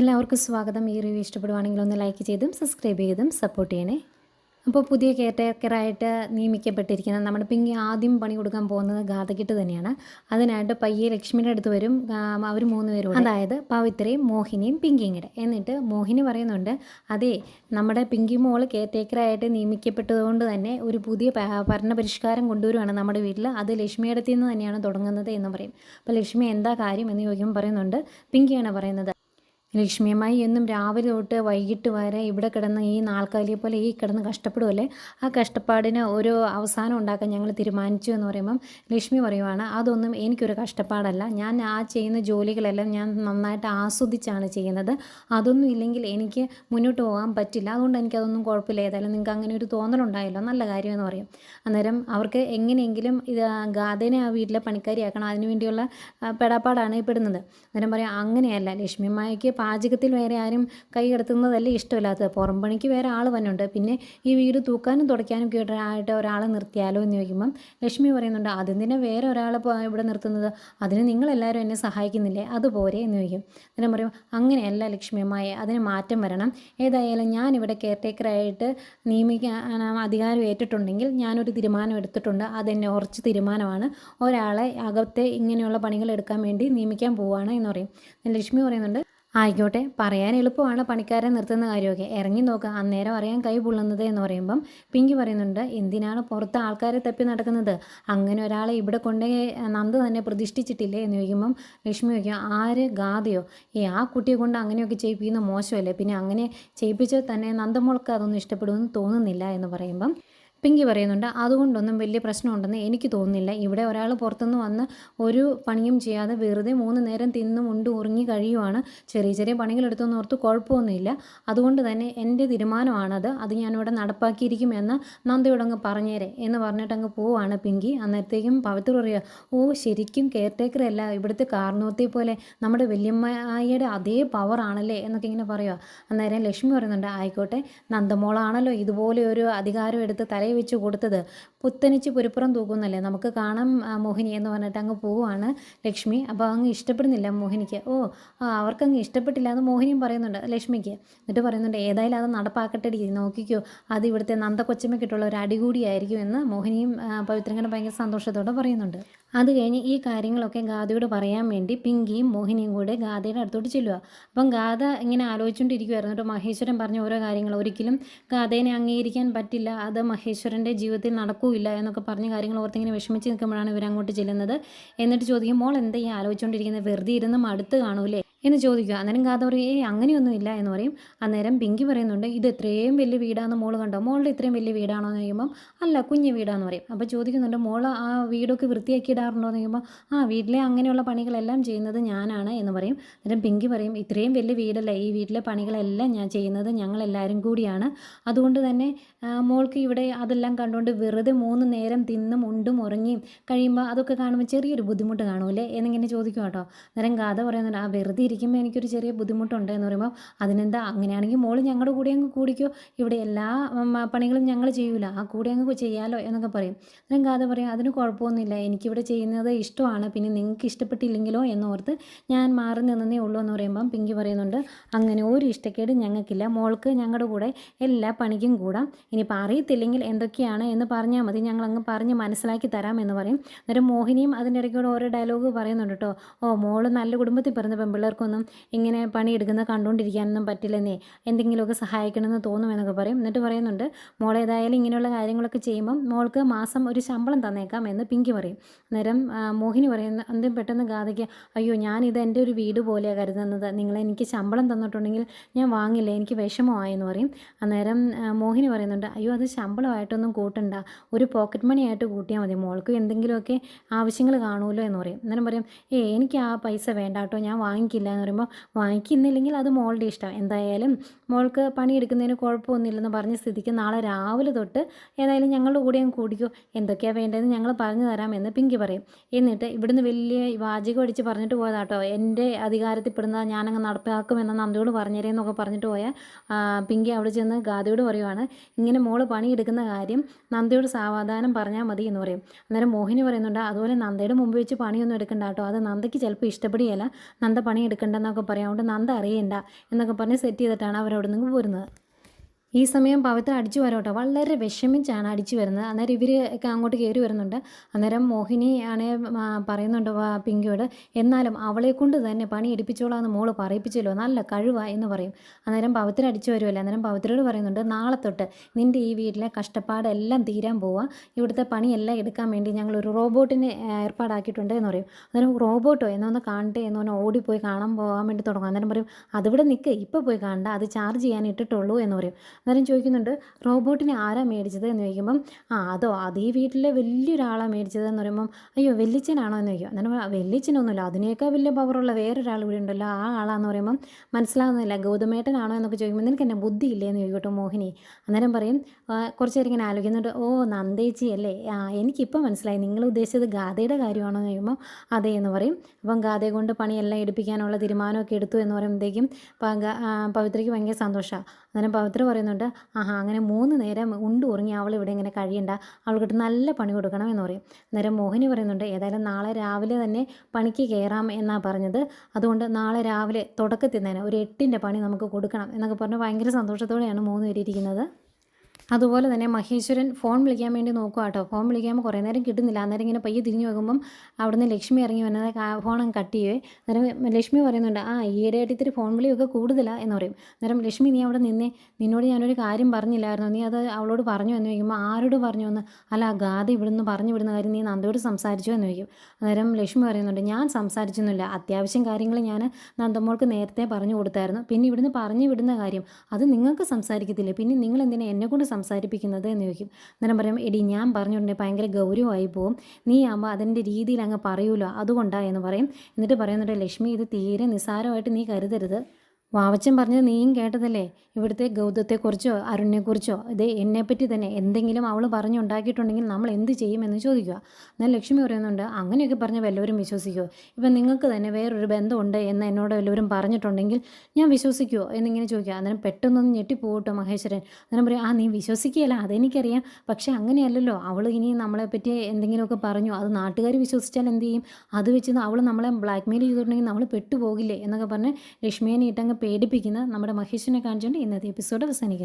എല്ലാവർക്കും സ്വാഗതം. ഈ റിവ്യൂ ഇഷ്ടപ്പെടുവാണെങ്കിൽ ഒന്ന് ലൈക്ക് ചെയ്തും സബ്സ്ക്രൈബ് ചെയ്തും സപ്പോർട്ട് ചെയ്യണേ. അപ്പോൾ പുതിയ കെയർ ടേക്കറായിട്ട് നിയമിക്കപ്പെട്ടിരിക്കുന്ന നമ്മുടെ പിങ്കി ആദ്യം പണി കൊടുക്കാൻ പോകുന്നത് ഗാഥക്കിട്ട് തന്നെയാണ്. അതിനായിട്ട് പയ്യെ ലക്ഷ്മിയുടെ അടുത്ത് വരും. അവർ മൂന്ന് പേരും അതായത് പവിത്രയും മോഹിനിയും പിങ്കിയും കൂടെ. എന്നിട്ട് മോഹിനി പറയുന്നുണ്ട് അതെ നമ്മുടെ പിങ്കി മോൾ മോൾ കെയർടേക്കറായിട്ട് നിയമിക്കപ്പെട്ടതുകൊണ്ട് തന്നെ ഒരു പുതിയ ഭരണ പരിഷ്കാരം കൊണ്ടുവരുവാണ് നമ്മുടെ വീട്ടിൽ അത് ലക്ഷ്മിയുടെ നിന്ന് തന്നെയാണ് തുടങ്ങുന്നത് എന്ന് പറയും. അപ്പോൾ ലക്ഷ്മി എന്താ കാര്യം എന്ന് ചോദിക്കുമ്പോൾ പറയുന്നുണ്ട് പിങ്കിയാണ് പറയുന്നത്. ലക്ഷ്മിയമ്മായി എന്നും രാവിലെ തൊട്ട് വൈകിട്ട് വരെ ഇവിടെ കിടന്ന് ഈ നാൽക്കാലിയെ പോലെ ഈ കിടന്ന് കഷ്ടപ്പെടുമല്ലേ ആ കഷ്ടപ്പാടിന് ഒരു അവസാനം ഉണ്ടാക്കാൻ ഞങ്ങൾ തീരുമാനിച്ചു എന്ന് പറയുമ്പം ലക്ഷ്മി പറയുവാണ് അതൊന്നും എനിക്കൊരു കഷ്ടപ്പാടല്ല. ഞാൻ ആ ചെയ്യുന്ന ജോലികളെല്ലാം ഞാൻ നന്നായിട്ട് ആസ്വദിച്ചാണ് ചെയ്യുന്നത്. അതൊന്നും ഇല്ലെങ്കിൽ എനിക്ക് മുന്നോട്ട് പോകാൻ പറ്റില്ല. അതുകൊണ്ട് എനിക്കതൊന്നും കുഴപ്പമില്ല. ഏതായാലും നിങ്ങൾക്ക് അങ്ങനെ ഒരു തോന്നലുണ്ടായല്ലോ നല്ല കാര്യമെന്ന് പറയും. അന്നേരം അവർക്ക് എങ്ങനെയെങ്കിലും ഇത് ഗാഥേനെ ആ വീട്ടിലെ പണിക്കാരിയാക്കണം. അതിനുവേണ്ടിയുള്ള പെടാപ്പാടാണ് പെടുന്നത്. അന്നേരം പറയാം അങ്ങനെയല്ല. ലക്ഷ്മിമായ്ക്ക് പാചകത്തിൽ വേറെ ആരും കൈ കിടത്തുന്നതല്ലേ ഇഷ്ടമില്ലാത്തത്. പുറം പണിക്ക് വേറെ ആൾ വന്നുണ്ട് പിന്നെ ഈ വീട് തൂക്കാനും തുടയ്ക്കാനും ഒക്കെ ആയിട്ട് ഒരാളെ നിർത്തിയാലോ എന്ന് ചോദിക്കുമ്പം ലക്ഷ്മി പറയുന്നുണ്ട് അതെന്തിനാ വേറെ ഒരാളെ ഇവിടെ നിർത്തുന്നത്? അതിന് നിങ്ങളെല്ലാവരും എന്നെ സഹായിക്കുന്നില്ലേ? അതുപോരെ എന്ന് ചോദിക്കും. അന്നേരം പറയും അങ്ങനെയല്ല ലക്ഷ്മിയമ്മായി അതിന് മാറ്റം വരണം. ഏതായാലും ഞാൻ ഇവിടെ കെയർ കെയർടേക്കറായിട്ട് നിയമിക്കാൻ അധികാരം ഏറ്റിട്ടുണ്ടെങ്കിൽ ഞാനൊരു തീരുമാനം എടുത്തിട്ടുണ്ട്. അതെന്നെ ഉറച്ച് തീരുമാനമാണ്. ഒരാളെ അകത്തെ ഇങ്ങനെയുള്ള പണികൾ എടുക്കാൻ വേണ്ടി നിയമിക്കാൻ പോവുകയാണ് എന്ന് പറയും. ലക്ഷ്മി പറയുന്നുണ്ട് ആയിക്കോട്ടെ. പറയാൻ എളുപ്പമാണ് പണിക്കാരെ നിർത്തുന്ന കാര്യമൊക്കെ. ഇറങ്ങി നോക്കുക അന്നേരം അറിയാൻ കൈ പൊള്ളുന്നത് എന്ന് പറയുമ്പം പിങ്കി പറയുന്നുണ്ട് എന്തിനാണ് പുറത്ത് ആൾക്കാരെ തപ്പി നടക്കുന്നത്? അങ്ങനെ ഒരാളെ ഇവിടെ കൊണ്ടേ നന്ദ തന്നെ പ്രതിഷ്ഠിച്ചിട്ടില്ലേ? എന്ന് ചോദിക്കുമ്പം ലക്ഷ്മി ചോദിക്കും ആര്? ഗാഥയോ ഏ ആ കുട്ടിയെ കൊണ്ട് അങ്ങനെയൊക്കെ ചെയ്യിപ്പിക്കുന്ന മോശമല്ലേ? പിന്നെ അങ്ങനെ ചെയ്യിപ്പിച്ചാൽ തന്നെ നന്ദമോൾക്ക് അതൊന്നും ഇഷ്ടപ്പെടുമെന്ന് തോന്നുന്നില്ല എന്ന് പറയുമ്പം പിങ്കി പറയുന്നുണ്ട് അതുകൊണ്ടൊന്നും വലിയ പ്രശ്നമുണ്ടെന്ന് എനിക്ക് തോന്നുന്നില്ല. ഇവിടെ ഒരാൾ പുറത്തുനിന്ന് വന്ന് ഒരു പണിയും ചെയ്യാതെ വെറുതെ മൂന്ന് നേരം തിന്നും ഉണ്ട് ഉറങ്ങി കഴിയുവാണ്. ചെറിയ ചെറിയ പണികൾ എടുത്തെന്ന് ഓർത്ത് കുഴപ്പമൊന്നുമില്ല. അതുകൊണ്ട് തന്നെ എന്റെ തീരുമാനമാണത്. അത് ഞാനിവിടെ നടപ്പാക്കിയിരിക്കുമെന്ന് അങ്ങ് പറഞ്ഞേരെ എന്ന് പറഞ്ഞിട്ട് അങ്ങ് പോവാണ് പിങ്കി. അന്നേരത്തേക്കും പവിത്ര പറയുക ഓ ശരിക്കും കെയർ ടേക്കർ അല്ല ഇവിടുത്തെ കാർണോത്തെ പോലെ നമ്മുടെ വല്യമ്മയുടെ അതേ പവർ ആണല്ലേ? എന്നൊക്കെ ഇങ്ങനെ പറയുക. അന്നേരം ലക്ഷ്മി പറയുന്നുണ്ട് ആയിക്കോട്ടെ നന്ദമോളാണല്ലോ ഇതുപോലെ ഒരു അധികാരം എടുത്ത് തലയിൽ വെച്ച് കൊടുത്തത്. പുത്തനിച്ച് പുരപ്പുറം തൂക്കുന്നല്ലേ? നമുക്ക് കാണാം മോഹിനി എന്ന് പറഞ്ഞിട്ട് അങ്ങ് പോവാണ് ലക്ഷ്മി. അപ്പോൾ അങ്ങ് ഇഷ്ടപ്പെടുന്നില്ല മോഹിനിക്ക്. ഓ അവർക്കങ്ങ് ഇഷ്ടപ്പെട്ടില്ല എന്ന് മോഹിനിയും പറയുന്നുണ്ട് ലക്ഷ്മിക്ക്. എന്നിട്ട് പറയുന്നുണ്ട് ഏതായാലും അത് നടപ്പാക്കട്ടെ നോക്കിക്കോ അത് ഇവിടുത്തെ നന്ദ കൊച്ചമ്മയ്ക്കിട്ടുള്ള ഒരു അടികൂടിയായിരിക്കും എന്ന് മോഹിനിയും പവിത്രങ്ങനെ ഭയങ്കര സന്തോഷത്തോടെ പറയുന്നുണ്ട്. അത് കഴിഞ്ഞ് ഈ കാര്യങ്ങളൊക്കെ ഗാഥയോട് പറയാൻ വേണ്ടി പിങ്കിയും മോഹിനിയും കൂടെ ഗാഥയുടെ അടുത്തോട്ട് ചെല്ലുക അപ്പം ഗാഥ ഇങ്ങനെ ആലോചിച്ചുകൊണ്ടിരിക്കുമായിരുന്നു കേട്ടോ മഹേശ്വരൻ പറഞ്ഞ ഓരോ കാര്യങ്ങൾ. ഒരിക്കലും ഗാഥേനെ അംഗീകരിക്കാൻ പറ്റില്ല. അത് മഹേശ്വരന്റെ ജീവിതത്തിൽ നടക്കൂല എന്നൊക്കെ പറഞ്ഞ കാര്യങ്ങൾ ഓർത്തിങ്ങനെ വിഷമിച്ച് നിൽക്കുമ്പോഴാണ് ഇവരങ്ങോട്ട് ചെല്ലുന്നത്. എന്നിട്ട് ചോദിക്കും മോൾ എന്താ ഈ ആലോചിച്ചുകൊണ്ടിരിക്കുന്നത്? വെറുതെ ഇരുന്ന് മടുത്ത് കാണൂലേ? എന്ന് ചോദിക്കുക. അന്നേരം ഗാഥ പറയും അങ്ങനെയൊന്നും ഇല്ല എന്ന് പറയും. അന്നേരം പിങ്കി പറയുന്നുണ്ട് ഇത് ഇത്രയും വലിയ വീടാണെന്ന് മോൾ കണ്ടോ? മോളുടെ ഇത്രയും വലിയ വീടാണോ? എന്ന് ചോദിക്കുമ്പം അല്ല കുഞ്ഞു വീടാന്ന് പറയും. അപ്പോൾ ചോദിക്കുന്നുണ്ട് മോൾ ആ വീടൊക്കെ വൃത്തിയാക്കി ഇടാറുണ്ടോ എന്ന് ചോദിക്കുമ്പോൾ ആ വീട്ടിലെ അങ്ങനെയുള്ള പണികളെല്ലാം ചെയ്യുന്നത് ഞാനാണ് എന്ന് പറയും. അന്നേരം പിങ്കി പറയും ഇത്രയും വലിയ വീടല്ല ഈ വീട്ടിലെ പണികളെല്ലാം ഞാൻ ചെയ്യുന്നത് ഞങ്ങളെല്ലാവരും കൂടിയാണ്. അതുകൊണ്ട് തന്നെ മോൾക്ക് ഇവിടെ അതെല്ലാം കണ്ടുകൊണ്ട് വെറുതെ മൂന്ന് നേരം തിന്നും ഉണ്ടും ഉറങ്ങിയും കഴിയുമ്പോൾ അതൊക്കെ കാണുമ്പോൾ ചെറിയൊരു ബുദ്ധിമുട്ട് കാണൂലേ എന്നിങ്ങനെ ചോദിക്കും കേട്ടോ. അന്നേരം ഗാഥ പറയുന്നുണ്ട് ആ വെറുതെ ഇരിക്കുമ്പോൾ എനിക്കൊരു ചെറിയ ബുദ്ധിമുട്ടുണ്ട് എന്ന് പറയുമ്പോൾ അതിനെന്താ അങ്ങനെയാണെങ്കിൽ മോൾ ഞങ്ങളുടെ കൂടെ അങ്ങ് കൂടിക്കോ. ഇവിടെ എല്ലാ പണികളും ഞങ്ങൾ ചെയ്യൂല. ആ കൂടെ അങ്ങ് ചെയ്യാലോ എന്നൊക്കെ പറയും. അന്നേരം ഗാഥ പറയും അതിന് കുഴപ്പമൊന്നുമില്ല. എനിക്കിവിടെ ചെയ്യുന്നത് ഇഷ്ടമാണ്. പിന്നെ നിങ്ങൾക്ക് ഇഷ്ടപ്പെട്ടില്ലെങ്കിലോ എന്നോർത്ത് ഞാൻ മാറി നിന്നേ ഉള്ളൂ എന്ന് പറയുമ്പം പിങ്കി പറയുന്നുണ്ട് അങ്ങനെ ഒരു ഇഷ്ടക്കേട് ഞങ്ങൾക്കില്ല. മോൾക്ക് ഞങ്ങളുടെ കൂടെ എല്ലാ പണിക്കും കൂടാം. ഇനിയിപ്പോൾ അറിയത്തില്ലെങ്കിൽ എന്തൊക്കെയാണ് എന്ന് പറഞ്ഞാൽ മതി. ഞങ്ങൾ അങ്ങ് പറഞ്ഞ് മനസ്സിലാക്കി തരാം എന്ന് പറയും. അന്നേരം മോഹിനിയും അതിന്റെ ഇടയ്ക്കൂടെ ഓരോ ഡയലോഗ് പറയുന്നുണ്ട് കേട്ടോ. ഓ മോൾ നല്ല കുടുംബത്തിൽ പിറന്ന പെൺപിള്ളേർക്കൊന്നും ഇങ്ങനെ പണിയെടുക്കുന്ന കണ്ടുകൊണ്ടിരിക്കാനൊന്നും പറ്റില്ലെന്നേ. എന്തെങ്കിലുമൊക്കെ സഹായിക്കണമെന്ന് തോന്നുമെന്നൊക്കെ പറയും. എന്നിട്ട് പറയുന്നുണ്ട് മോൾ ഏതായാലും ഇങ്ങനെയുള്ള കാര്യങ്ങളൊക്കെ ചെയ്യുമ്പം മോൾക്ക് മാസം ഒരു ശമ്പളം തന്നേക്കാം എന്ന് പിങ്കി പറയും. അന്നേരം മോഹിനി പറയുന്ന എന്തും പെട്ടെന്ന് ഗാഥയ്ക്ക് അയ്യോ ഞാനിത് എന്റെ ഒരു വീട് പോലെയാണ് കരുതുന്നത്. നിങ്ങൾ എനിക്ക് ശമ്പളം തന്നിട്ടുണ്ടെങ്കിൽ ഞാൻ വാങ്ങില്ല എനിക്ക് വിഷമമായെന്ന് പറയും. അന്നേരം മോഹിനി പറയുന്നുണ്ട് അയ്യോ അത് ശമ്പളമായിട്ടൊന്നും കൂട്ടണ്ട. ഒരു പോക്കറ്റ് മണി ആയിട്ട് കൂട്ടിയാൽ മതി. മോൾക്ക് എന്തെങ്കിലുമൊക്കെ ആവശ്യങ്ങൾ കാണുമല്ലോ എന്ന് പറയും. അന്നേരം പറയും ഏ എനിക്ക് ആ പൈസ വേണ്ട കേട്ടോ. ഞാൻ വാങ്ങിക്കില്ല. എന്ന് പറയുമ്പോൾ വാങ്ങിക്കുന്നില്ലെങ്കിൽ അത് മോളുടെ ഇഷ്ടം. എന്തായാലും മോൾക്ക് പണിയെടുക്കുന്നതിന് കുഴപ്പമൊന്നുമില്ലെന്ന് പറഞ്ഞ സ്ഥിതിക്ക് നാളെ രാവിലെ തൊട്ട് ഏതായാലും ഞങ്ങളുടെ കൂടെ അങ്ങ് കൂടിക്കോ. എന്തൊക്കെയാണ് വേണ്ടതെന്ന് ഞങ്ങൾ പറഞ്ഞു തരാമെന്ന് പിങ്കി പറയും. എന്നിട്ട് ഇവിടുന്ന് വലിയ വാചകം അടിച്ച് പറഞ്ഞിട്ട് പോയതാട്ടോ. എന്റെ അധികാരത്തിൽ അധികാരത്തിൽപ്പെടുന്നത് ഞാനങ്ങ് നടപ്പാക്കുമെന്ന് നന്ദിയോട് പറഞ്ഞേരെന്നൊക്കെ പറഞ്ഞിട്ട് പോയ പിങ്കി അവിടെ ചെന്ന് ഗാദിയോട് പറയുവാണ് ഇങ്ങനെ മോൾ പണിയെടുക്കുന്ന കാര്യം നന്ദിയോട് സാവധാനം പറഞ്ഞാൽ മതി എന്ന് പറയും. അന്നേരം മോഹിനി പറയുന്നുണ്ട് അതുപോലെ നന്ദയുടെ മുമ്പ് വെച്ച് പണിയൊന്നും എടുക്കണ്ട കേട്ടോ. അത് നന്ദയ്ക്ക് ചിലപ്പോൾ ഇഷ്ടപ്പെടുകയില്ല. നന്ദ പണിയെടുക്കട്ടെ എടുക്കണ്ടെന്നൊക്കെ പറയാം. അതുകൊണ്ട് നന്ദ അറിയണ്ട എന്നൊക്കെ പറഞ്ഞ് സെറ്റ് ചെയ്തിട്ടാണ് അവരവിടെ നിന്ന് പോരുന്നത്. ഈ സമയം പവിത്ര അടിച്ചു വരോട്ടോ. വളരെ വിഷമിച്ചാണ് അടിച്ചു വരുന്നത്. അന്നേരം ഇവർ ഒക്കെ അങ്ങോട്ട് കയറി വരുന്നുണ്ട്. അന്നേരം മോഹിനി ആണ് പറയുന്നുണ്ട് പിങ്കിയോട് എന്നാലും അവളെ കൊണ്ട് തന്നെ പണി എടുപ്പിച്ചോളാന്ന് മോൾ പറയിപ്പിച്ചല്ലോ. നല്ല കഴിവാ എന്ന് പറയും. അന്നേരം പവിത്ര അടിച്ചു വരുമല്ലോ അന്നേരം പവിത്രയോട് പറയുന്നുണ്ട് നാളെ തൊട്ട് നിന്റെ ഈ വീട്ടിലെ കഷ്ടപ്പാടെല്ലാം തീരാൻ പോവാ. ഇവിടുത്തെ പണിയെല്ലാം എടുക്കാൻ വേണ്ടി ഞങ്ങൾ ഒരു റോബോട്ടിനെ ഏർപ്പാടാക്കിയിട്ടുണ്ട് എന്ന് പറയും. അന്നേരം റോബോട്ടോ എന്നൊന്ന് കാണട്ടെ എന്ന് പറഞ്ഞാൽ ഓടിപ്പോയി കാണാൻ പോകാൻ വേണ്ടി തുടങ്ങും. അന്നേരം പറയും അതിവിടെ നിൽക്ക് ഇപ്പോൾ പോയി കാണണ്ട. അത് ചാർജ് ചെയ്യാൻ ഇട്ടിട്ടുള്ളൂ എന്ന് പറയും. അന്നേരം ചോദിക്കുന്നുണ്ട് റോബോട്ടിനെ ആരാ മേടിച്ചത്? എന്ന് ചോദിക്കുമ്പം ആ അതോ അത് ഈ വീട്ടിലെ വലിയൊരാളാണ് മേടിച്ചത്? എന്ന് പറയുമ്പം അയ്യോ വെല്ലിച്ചനാണോ? എന്ന് ചോദിക്കും. അന്നേരം വെല്ലിച്ചനൊന്നുമില്ല അതിനേക്കാൾ വലിയ പവറുള്ള വേറൊരാൾ ഇവിടെ ഉണ്ടല്ലോ ആ ആളാന്ന് പറയുമ്പം മനസ്സിലാകുന്നില്ല ഗൗതമേട്ടനാണോ എന്നൊക്കെ ചോദിക്കുമ്പോൾ നിനക്ക് എന്നെ ബുദ്ധിയില്ലേ? എന്ന് ചോദിക്കട്ടോ മോഹിനി. അന്നേരം പറയും കുറച്ച് നേരം ഇങ്ങനെ ആലോചിക്കുന്നുണ്ട് ഓ നന്ദേച്ചി അല്ലേ? ആ എനിക്കിപ്പോൾ മനസ്സിലായി നിങ്ങൾ ഉദ്ദേശിച്ചത് ഗാഥയുടെ കാര്യമാണോ? എന്ന് ചോദിക്കുമ്പോൾ അതെ എന്ന് പറയും. അപ്പം ഗാഥയെ കൊണ്ട് പണിയെല്ലാം എടുപ്പിക്കാനുള്ള തീരുമാനമൊക്കെ എടുത്തു എന്ന് പറയുമ്പോഴത്തേക്കും പവിത്രയ്ക്ക് ഭയങ്കര സന്തോഷമാണ് അന്നേരം പവിത്ര പറയുന്നുണ്ട് ആഹാ അങ്ങനെ മൂന്ന് നേരം ഉണ്ട് ഉറങ്ങി അവൾ ഇവിടെ ഇങ്ങനെ കഴിയണ്ട. അവൾക്കിട്ട് നല്ല പണി കൊടുക്കണം എന്ന് പറയും. അന്നേരം മോഹിനി പറയുന്നുണ്ട് ഏതായാലും നാളെ രാവിലെ തന്നെ പണിക്ക് കയറാം എന്നാണ് പറഞ്ഞത്. അതുകൊണ്ട് നാളെ രാവിലെ തുടക്കത്തിൽ തന്നെ ഒരു എട്ടിന്റെ പണി നമുക്ക് കൊടുക്കണം എന്നൊക്കെ പറഞ്ഞ് ഭയങ്കര സന്തോഷത്തോടെയാണ് മൂന്ന് പേര് ഇരിക്കുന്നത്. അതുപോലെ തന്നെ മഹേശ്വരൻ ഫോൺ വിളിക്കാൻ വേണ്ടി നോക്കുക കേട്ടോ ഫോൺ വിളിക്കുമ്പോൾ കുറേ നേരം കിട്ടുന്നില്ല. അന്നേരം ഇങ്ങനെ പയ്യെ തിരിഞ്ഞു നോക്കുമ്പം അവിടുന്ന് ലക്ഷ്മി ഇറങ്ങി വന്നത് ഫോൺ അങ്ങ് കട്ട് ചെയ്യേ. അന്നേരം ലക്ഷ്മി പറയുന്നുണ്ട് ആ ഈയിടെയായിട്ട് ഇത്തിരി ഫോൺ വിളിയൊക്കെ കൂടുതലാണ് എന്ന് പറയും. അന്നേരം ലക്ഷ്മി നീ അവിടെ നിന്നേ. നിന്നോട് ഞാനൊരു കാര്യം പറഞ്ഞില്ലായിരുന്നു? നീ അത് അവളോട് പറഞ്ഞു എന്ന് ചോദിക്കുമ്പോൾ ആരോട് പറഞ്ഞു എന്ന്? അല്ല ഗാഥ ഇവിടുന്ന് പറഞ്ഞു വിടുന്ന കാര്യം നീ നന്ദയോട് സംസാരിച്ചു എന്ന് ചോദിക്കും. അന്നേരം ലക്ഷ്മി പറയുന്നുണ്ട് ഞാൻ സംസാരിച്ചൊന്നുമില്ല. അത്യാവശ്യം കാര്യങ്ങൾ ഞാൻ നന്ദമോൾക്ക് നേരത്തെ പറഞ്ഞു കൊടുത്തായിരുന്നു. പിന്നെ ഇവിടുന്ന് പറഞ്ഞു വിടുന്ന കാര്യം അത് നിങ്ങൾക്ക് സംസാരിക്കത്തില്ല? പിന്നെ നിങ്ങൾ എന്തിനാ എന്നെ കൊണ്ട് സംസാരിപ്പിക്കുന്നത് എന്ന് ചോദിക്കും. അന്നേരം പറയും എടി ഞാൻ പറഞ്ഞിട്ടുണ്ടെങ്കിൽ ഭയങ്കര ഗൗരവമായി പോകും നീ ആകുമ്പോൾ അതിന്റെ രീതിയിൽ അങ്ങ് പറയൂലോ? അതുകൊണ്ടാണ് എന്ന് പറയും. എന്നിട്ട് പറയുന്നുണ്ട് ലക്ഷ്മി ഇത് തീരെ നിസ്സാരമായിട്ട് നീ കരുതരുത്. വാവച്ചൻ പറഞ്ഞത് നീയും കേട്ടതല്ലേ? ഇവിടുത്തെ ഗൗതത്തെക്കുറിച്ചോ അരുണിനെക്കുറിച്ചോ ഇത് എന്നെപ്പറ്റി തന്നെ എന്തെങ്കിലും അവൾ പറഞ്ഞുണ്ടാക്കിയിട്ടുണ്ടെങ്കിൽ നമ്മൾ എന്ത് ചെയ്യുമെന്ന് ചോദിക്കുക. എന്നാൽ ലക്ഷ്മി പറയുന്നുണ്ട് അങ്ങനെയൊക്കെ പറഞ്ഞ് വല്ലവരും വിശ്വസിക്കുമോ ഇപ്പം നിങ്ങൾക്ക് തന്നെ വേറൊരു ബന്ധമുണ്ട് എന്ന് എന്നോട് വല്ലവരും പറഞ്ഞിട്ടുണ്ടെങ്കിൽ ഞാൻ വിശ്വസിക്കുമോ എന്നിങ്ങനെ ചോദിക്കുക. അന്നേരം പെട്ടെന്നൊന്ന് ഞെട്ടിപ്പോകട്ടോ മഹേശ്വരൻ. അന്നേരം പറയും ആ നീ വിശ്വസിക്കുകയല്ല അതെനിക്കറിയാം. പക്ഷേ അങ്ങനെയല്ലല്ലോ. അവൾ ഇനി നമ്മളെപ്പറ്റി എന്തെങ്കിലുമൊക്കെ പറഞ്ഞു. അത് നാട്ടുകാർ വിശ്വസിച്ചാൽ എന്ത് ചെയ്യും? അത് വെച്ച് അവൾ നമ്മളെ ബ്ലാക്ക്മെയിൽ ചെയ്തിട്ടുണ്ടെങ്കിൽ നമ്മൾ പെട്ടുപോകില്ലേ? എന്നൊക്കെ പറഞ്ഞ് ലക്ഷ്മിയെ ഇട്ടങ്ങ് പേടിപ്പിക്കുന്ന നമ്മുടെ മഹേഷിനെ കാണിച്ചുകൊണ്ട് ഇന്നത്തെ എപ്പിസോഡ് അവസാനിക്കുന്നു.